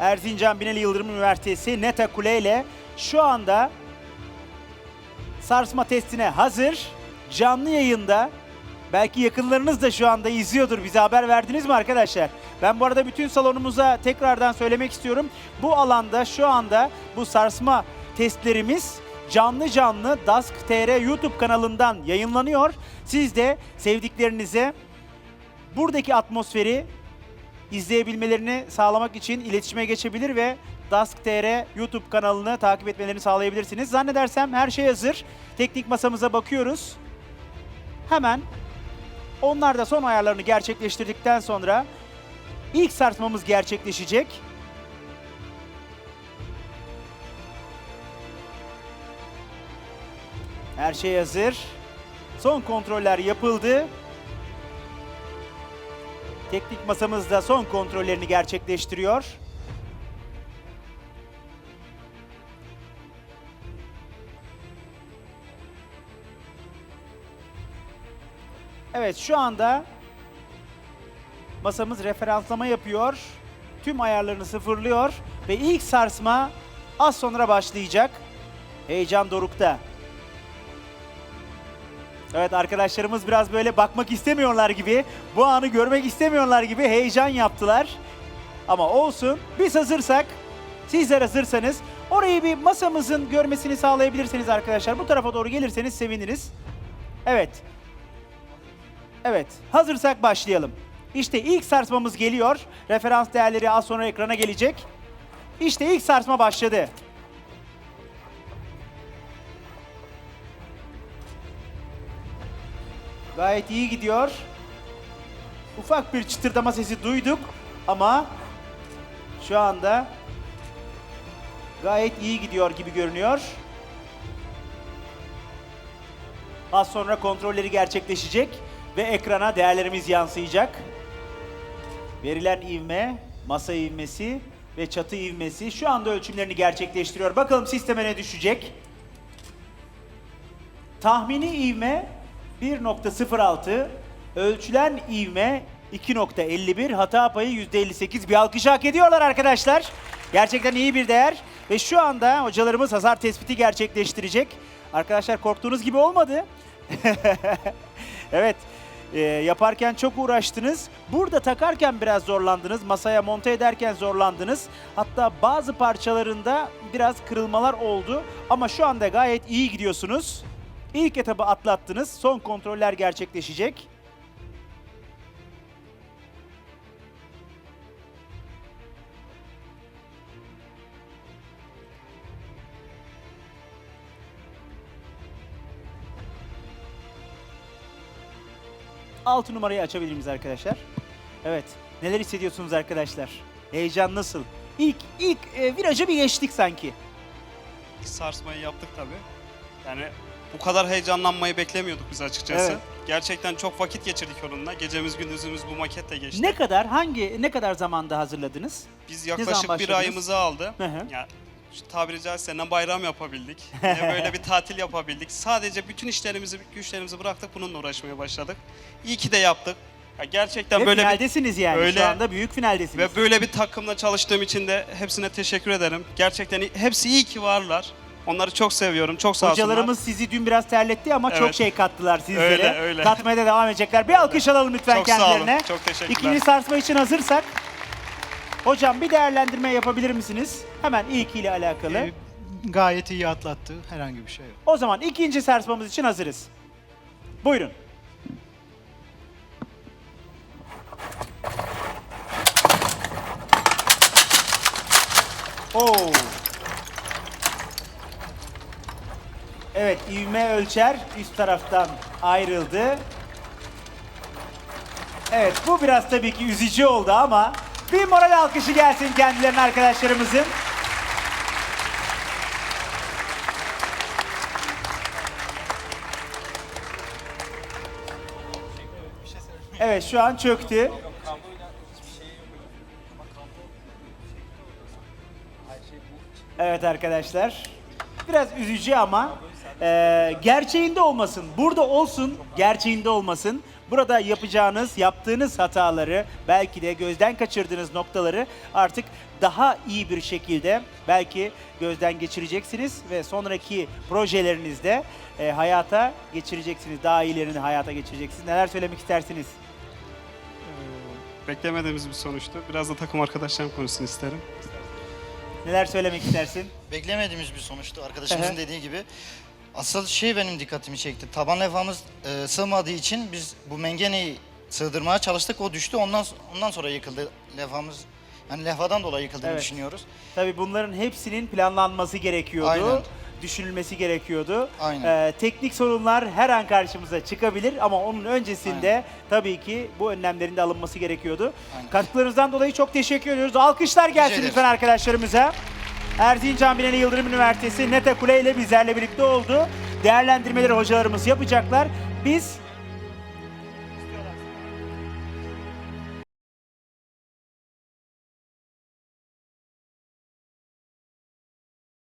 Erzincan Binali Yıldırım Üniversitesi Neta Kule ile şu anda sarsma testine hazır. Canlı yayında. Belki yakınlarınız da şu anda izliyordur. Bize haber verdiniz mi arkadaşlar? Ben bu arada bütün salonumuza tekrardan söylemek istiyorum. Bu alanda şu anda bu sarsma testlerimiz canlı canlı Dask TR YouTube kanalından yayınlanıyor. Siz de sevdiklerinize buradaki atmosferi izleyebilmelerini sağlamak için iletişime geçebilir ve Dask TR YouTube kanalını takip etmelerini sağlayabilirsiniz. Zannedersem her şey hazır. Teknik masamıza bakıyoruz. Hemen onlar da son ayarlarını gerçekleştirdikten sonra ilk sarsmamız gerçekleşecek. Her şey hazır. Son kontroller yapıldı. Teknik masamız da son kontrollerini gerçekleştiriyor. Evet şu anda masamız referanslama yapıyor. Tüm ayarlarını sıfırlıyor ve ilk sarsma az sonra başlayacak. Heyecan dorukta. Evet arkadaşlarımız biraz böyle bakmak istemiyorlar gibi, bu anı görmek istemiyorlar gibi heyecan yaptılar. Ama olsun, biz hazırsak, sizler hazırsanız orayı bir masamızın görmesini sağlayabilirsiniz arkadaşlar. Bu tarafa doğru gelirseniz seviniriz. Evet. Evet, hazırsak başlayalım. İşte ilk sarsmamız geliyor. Referans değerleri az sonra ekrana gelecek. İşte ilk sarsma başladı. Gayet iyi gidiyor. Ufak bir çıtırdama sesi duyduk ama şu anda gayet iyi gidiyor gibi görünüyor. Az sonra kontrolleri gerçekleşecek ve ekrana değerlerimiz yansıyacak. Verilen ivme, masa ivmesi ve çatı ivmesi şu anda ölçümlerini gerçekleştiriyor. Bakalım sisteme ne düşecek? Tahmini ivme 1.06, ölçülen ivme 2.51, hata payı %58. Bir alkış hak ediyorlar arkadaşlar. Gerçekten iyi bir değer ve şu anda hocalarımız hasar tespiti gerçekleştirecek. Arkadaşlar korktuğunuz gibi olmadı. evet, e, yaparken çok uğraştınız. Burada takarken biraz zorlandınız. Masaya monte ederken zorlandınız. Hatta bazı parçalarında biraz kırılmalar oldu. Ama şu anda gayet iyi gidiyorsunuz. İlk etabı atlattınız. Son kontroller gerçekleşecek. Altı numarayı açabilir miyiz arkadaşlar? Evet. Neler hissediyorsunuz arkadaşlar? Heyecan nasıl? İlk ilk e, virajı bir geçtik sanki. sarsmayı yaptık tabii. Yani bu kadar heyecanlanmayı beklemiyorduk biz açıkçası. Evet. Gerçekten çok vakit geçirdik onunla. Gecemiz gündüzümüz bu maketle geçti. Ne kadar hangi ne kadar zamanda hazırladınız? Biz yaklaşık bir başladınız? ayımızı aldı. Hı hı. Ya şu tabiri caizse ne bayram yapabildik, ne böyle bir tatil yapabildik. Sadece bütün işlerimizi, güçlerimizi bıraktık bununla uğraşmaya başladık. İyi ki de yaptık. Ya gerçekten Ve böyle bir finaldesiniz yani. Şu Öyle. anda büyük finaldesiniz. ve böyle bir takımla çalıştığım için de hepsine teşekkür ederim. Gerçekten hepsi iyi ki varlar. Onları çok seviyorum. Çok sağ olsunlar. Hocalarımız sizi dün biraz terletti ama çok Evet. şey kattılar sizlere. Öyle, öyle. Katmaya da devam edecekler. Bir alkış alalım lütfen Çok sağ olun, kendilerine. çok teşekkürler. İkinci sarsma için hazırsak. Hocam bir değerlendirme yapabilir misiniz? Hemen ilk ile alakalı. Ee, gayet iyi atlattı. Herhangi bir şey yok. O zaman ikinci sarsmamız için hazırız. Buyurun. Oo. Evet, ivme ölçer üst taraftan ayrıldı. Evet, bu biraz tabii ki üzücü oldu ama bir moral alkışı gelsin kendilerine arkadaşlarımızın. Evet, şu an çöktü. Evet arkadaşlar. Biraz üzücü ama Ee, gerçeğinde olmasın. Burada olsun, gerçeğinde olmasın. Burada yapacağınız, yaptığınız hataları, belki de gözden kaçırdığınız noktaları artık daha iyi bir şekilde belki gözden geçireceksiniz ve sonraki projelerinizde e, hayata geçireceksiniz. Daha iyilerini hayata geçireceksiniz. Neler söylemek istersiniz? Beklemediğimiz bir sonuçtu. Biraz da takım arkadaşlarım konuşsun isterim. Neler söylemek istersin? Beklemediğimiz bir sonuçtu arkadaşımızın Ehe. dediği gibi. Asıl şey benim dikkatimi çekti. Taban levhamız e, sığmadığı için biz bu mengeneyi sığdırmaya çalıştık. O düştü. Ondan ondan sonra yıkıldı levhamız. Yani levhadan dolayı yıkıldığını Evet. düşünüyoruz. Tabii bunların hepsinin planlanması gerekiyordu. Aynen. Düşünülmesi gerekiyordu. Aynen. Ee, teknik sorunlar her an karşımıza çıkabilir ama onun öncesinde tabii ki bu önlemlerin de alınması gerekiyordu. Aynen. Katkılarınızdan dolayı çok teşekkür ediyoruz. Alkışlar gelsin lütfen arkadaşlarımıza. Erzincan Binali Yıldırım Üniversitesi Nete Kule ile bizlerle birlikte oldu. Değerlendirmeleri hocalarımız yapacaklar. Biz